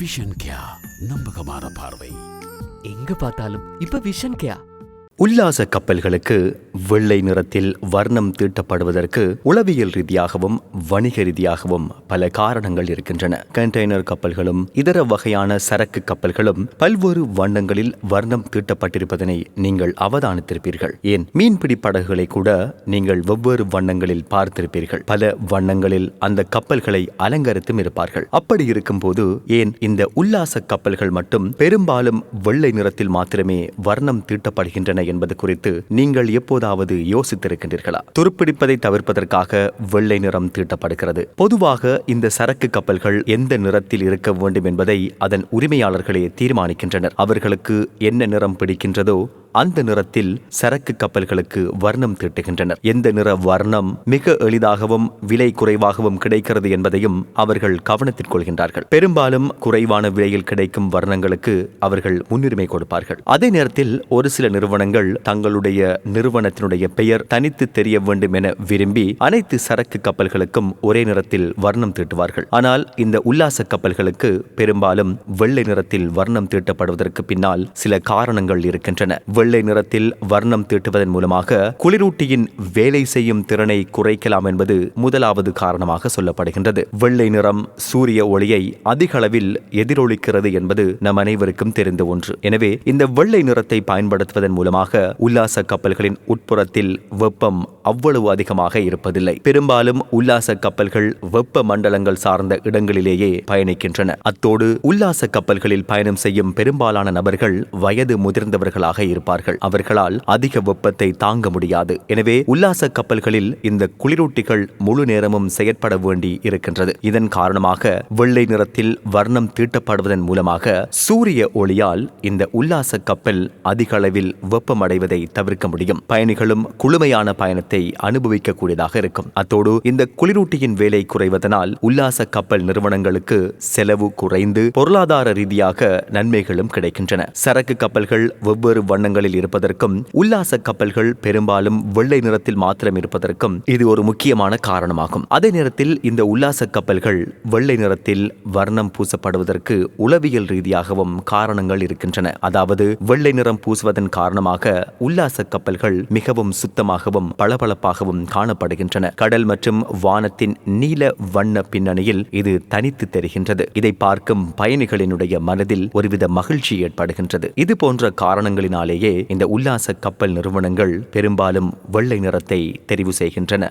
Vision கியா நம்பகமான பார்வை. எங்க பார்த்தாலும் இப்ப விஷன் கேயா உல்லாச கப்பல்களுக்கு வெள்ளை நிறத்தில் வர்ணம் தீட்டப்படுவதற்கு உளவியல் ரீதியாகவும் வணிக ரீதியாகவும் பல காரணங்கள் இருக்கின்றன. கண்டெய்னர் கப்பல்களும் இதர வகையான சரக்கு கப்பல்களும் பல்வேறு வண்ணங்களில் வர்ணம் தீட்டப்பட்டிருப்பதனை நீங்கள் அவதானித்திருப்பீர்கள். ஏன்? மீன்பிடி படகுகளை கூட நீங்கள் வெவ்வேறு வண்ணங்களில் பார்த்திருப்பீர்கள். பல வண்ணங்களில் அந்த கப்பல்களை அலங்கரித்தும் இருப்பார்கள். அப்படி இருக்கும்போது ஏன் இந்த உல்லாச கப்பல்கள் மட்டும் பெரும்பாலும் வெள்ளை நிறத்தில் மாத்திரமே வர்ணம் தீட்டப்படுகின்றன என்பது குறித்து நீங்கள் எப்போது ஏதாவது யோசித்திருக்கின்றீர்களா? துருப்பிடிப்பதை தவிர்ப்பதற்காக வெள்ளை நிறம் தீட்டப்படுகிறது. பொதுவாக இந்த சரக்கு கப்பல்கள் எந்த நிறத்தில் இருக்க வேண்டும் என்பதை அதன் உரிமையாளர்களே தீர்மானிக்கின்றனர். அவர்களுக்கு என்ன நிறம் பிடிக்கின்றதோ அந்த நிறத்தில் சரக்கு கப்பல்களுக்கு வர்ணம் தீட்டுகின்றனர். எந்த நிற வர்ணம் மிக எளிதாகவும் விலை குறைவாகவும் கிடைக்கிறது என்பதையும் அவர்கள் கவனத்தில் கொள்கின்றார்கள். பெரும்பாலும் குறைவான விலையில் கிடைக்கும் வர்ணங்களுக்கு அவர்கள் முன்னுரிமை கொடுப்பார்கள். அதே நேரத்தில் ஒரு சில நிறுவனங்கள் தங்களுடைய நிறுவனத்தினுடைய பெயர் தனித்து தெரிய வேண்டும் என விரும்பி அனைத்து சரக்கு கப்பல்களுக்கும் ஒரே நிறத்தில் வர்ணம் தீட்டுவார்கள். ஆனால் இந்த உல்லாச கப்பல்களுக்கு பெரும்பாலும் வெள்ளை நிறத்தில் வர்ணம் தீட்டப்படுவதற்கு பின்னால் சில காரணங்கள் இருக்கின்றன. வெள்ளை நிறத்தில் வர்ணம் தீட்டுவதன் மூலமாக குளிரூட்டியின் வேலை செய்யும் திறனை குறைக்கலாம் என்பது முதலாவது காரணமாக சொல்லப்படுகின்றது. வெள்ளை நிறம் சூரிய ஒளியை அதிக அளவில் எதிரொலிக்கிறது என்பது நம் அனைவருக்கும் தெரிந்த ஒன்று. எனவே இந்த வெள்ளை நிறத்தை பயன்படுத்துவதன் மூலமாக உல்லாச கப்பல்களின் உட்புறத்தில் வெப்பம் அவ்வளவு அதிகமாக இருப்பதில்லை. பெரும்பாலும் உல்லாச கப்பல்கள் வெப்ப மண்டலங்கள் சார்ந்த இடங்களிலேயே பயணிக்கின்றன. அத்தோடு உல்லாச கப்பல்களில் பயணம் செய்யும் பெரும்பாலான நபர்கள் வயது முதிர்ந்தவர்களாக கொள்வார்கள். அவர்களால் அதிக வெப்பத்தை தாங்க முடியாது. எனவே உல்லாச கப்பல்களில் இந்த குளிரூட்டிகள் முழு நேரமும் செயற்பட வேண்டி இருக்கின்றது. இதன் காரணமாக வெள்ளை நிறத்தில் வர்ணம் தீட்டப்படுவதன் மூலமாக சூரிய ஒளியால் இந்த உல்லாச கப்பல் அதிக அளவில் வெப்பமடைவதை தவிர்க்க முடியும். பயணிகளும் குளுமையான பயணத்தை அனுபவிக்கக்கூடியதாக இருக்கும். அத்தோடு இந்த குளிரூட்டியின் வேலை குறைவதனால் உல்லாச கப்பல் நிறுவனங்களுக்கு செலவு குறைந்து பொருளாதார ரீதியாக நன்மைகளும் கிடைக்கின்றன. சரக்கு கப்பல்கள் வெவ்வேறு நிறங்களில் இருப்பதற்கும் உல்லாச கப்பல்கள் பெரும்பாலும் வெள்ளை நிறத்தில் மாத்திரம் இருப்பதற்கும் இது ஒரு முக்கியமான காரணமாகும். அதே நேரத்தில் இந்த உல்லாச கப்பல்கள் வெள்ளை நிறத்தில் வர்ணம் பூசப்படுவதற்கு உளவியல் ரீதியாகவும் காரணங்கள் இருக்கின்றன. அதாவது வெள்ளை நிறம் பூசுவதன் காரணமாக உல்லாச கப்பல்கள் மிகவும் சுத்தமாகவும் பளபளப்பாகவும் காணப்படுகின்றன. கடல் மற்றும் வானத்தின் நீல வண்ண பின்னணியில் இது தனித்து தெரிகின்றது. இதை பார்க்கும் பயணிகளினுடைய மனதில் ஒருவித மகிழ்ச்சி ஏற்படுகின்றது. இது போன்ற காரணங்களினாலேயே இந்த உல்லாச கப்பல் நிறுவனங்கள் பெரும்பாலும் வெள்ளை நிறத்தை தெரிவு செய்கின்றன.